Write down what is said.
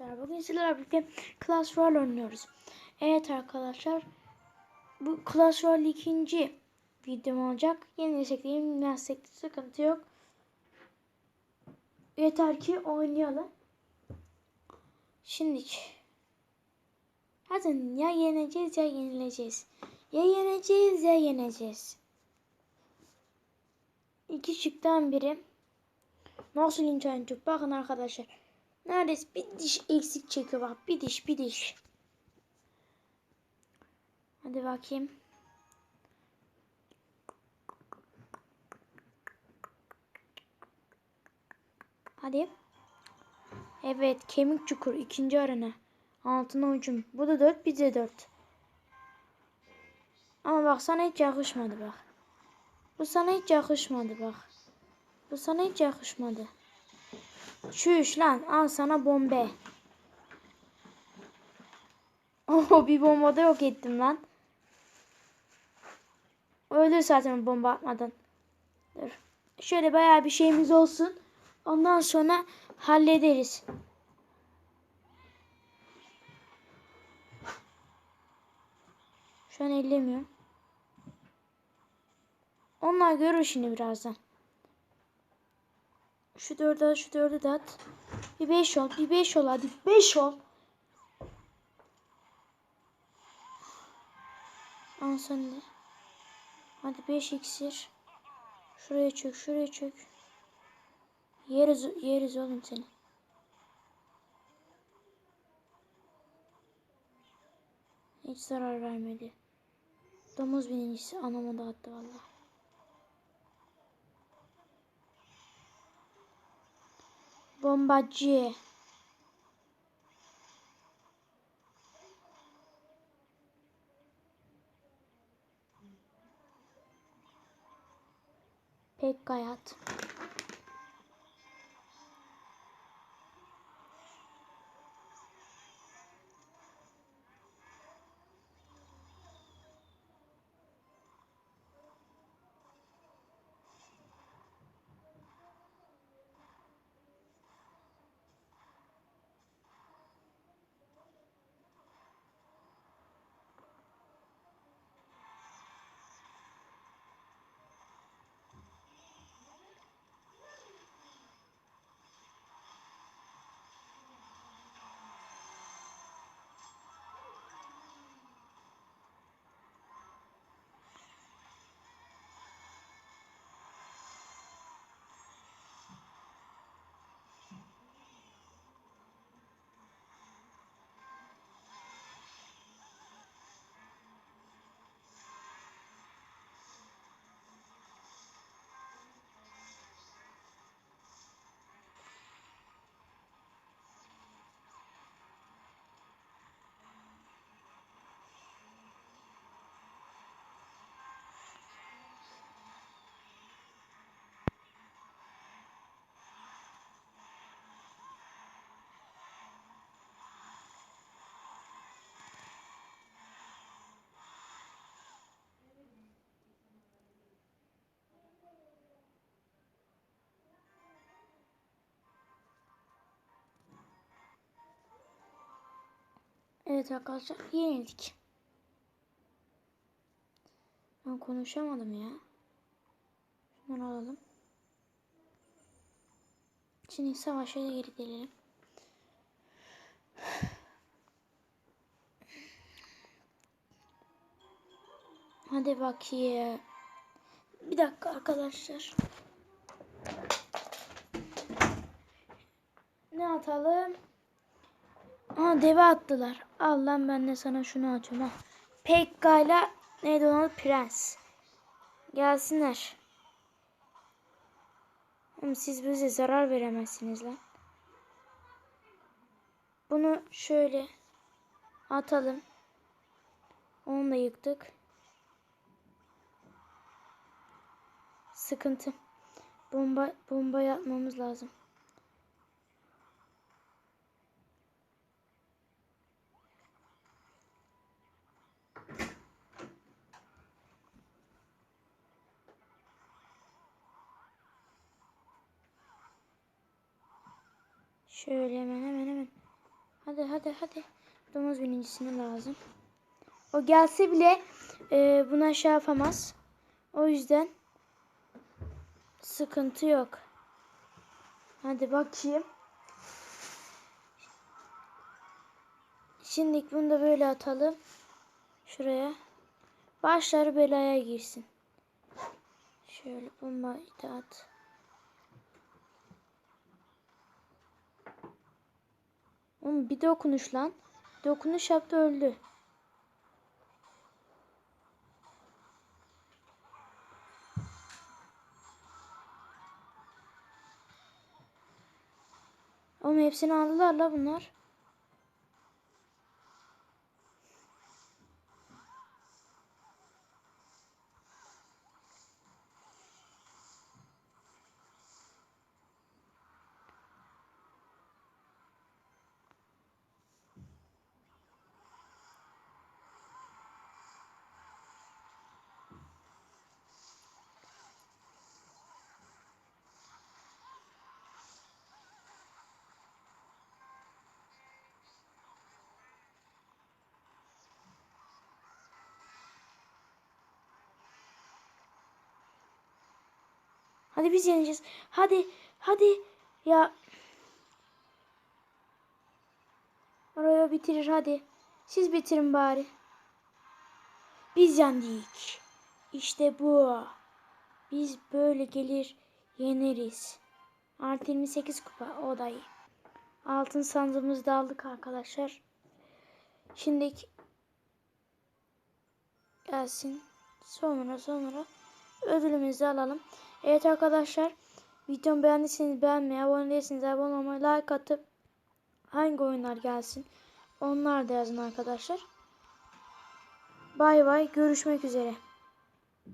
arkadaşlar. Bugün sizlerle birlikte Clash Royale oynuyoruz. Evet arkadaşlar. Bu Clash Royale ikinci videom olacak. Yenilirsek de yenilmezsek de sıkıntı yok. Yeter ki oynayalım. Şimdi Hadi ya yeneceğiz ya yenileceğiz. Ya yeneceğiz ya yeneceğiz. İki şıktan biri. Nasıl internet Bakın arkadaşlar. Neredeyse bir diş eksik çekiyor bak. Bir diş bir diş. Hadi bakayım. Hadi. Evet kemik çukur ikinci arena. Altına ucum. Bu da dört bize dört. Ama bak sana hiç yakışmadı bak. Bu sana hiç yakışmadı bak. Bu sana hiç yakışmadı. Çüş lan al sana bombe. Oho bir bomba da yok ettim lan. Öldür zaten bomba atmadan. Dur. Şöyle bayağı bir şeyimiz olsun. Ondan sonra hallederiz. Şu an ellemiyorum. Onlar görür şimdi birazdan. Şu dördü at, şu dördü de at. Bir beş ol, bir beş ol hadi. Beş ol. Al sen de. Hadi beş iksir. Şuraya çök, şuraya çök. Yeriz, yeriz oğlum seni. Hiç zarar vermedi. Domuz birincisi anama dağıttı vallahi. Bombacı. Pek gayat. Evet arkadaşlar yenildik. Ben konuşamadım ya. Şunları alalım. Şimdi savaşa da geri gelelim. Hadi bakayım. Bir dakika arkadaşlar. Ne atalım? Aa deve attılar. Al ben de sana şunu açıyorum. Ha. Pekka'yla neydi onun? Prens. Gelsinler. Oğlum siz bize zarar veremezsiniz lan. Bunu şöyle atalım. Onu da yıktık. Sıkıntı. Bomba bomba yapmamız lazım. Şöyle hemen hemen hemen. hadi hadi. Domuz birincisine lazım. O gelse bile e, buna şey yapamaz. O yüzden sıkıntı yok. Hadi bakayım. Şimdi bunu da böyle atalım. Şuraya. Başları belaya girsin. Şöyle bombayı da at. Oğlum bir dokunuş lan. Dokunuş yaptı öldü. Oğlum hepsini aldılar la bunlar. Hadi biz yeneceğiz. Hadi, hadi. Ya. Oraya bitirir hadi. Siz bitirin bari. Biz yendik. İşte bu. Biz böyle gelir yeneriz. Artı 28 kupa o da iyi. Altın sandığımızı da aldık arkadaşlar. Şimdi gelsin. Sonra sonra ödülümüzü alalım. Evet arkadaşlar videomu beğendiyseniz beğenmeyi, abone değilseniz abone olmayı, like atıp hangi oyunlar gelsin onlar da yazın arkadaşlar. Bay bay görüşmek üzere.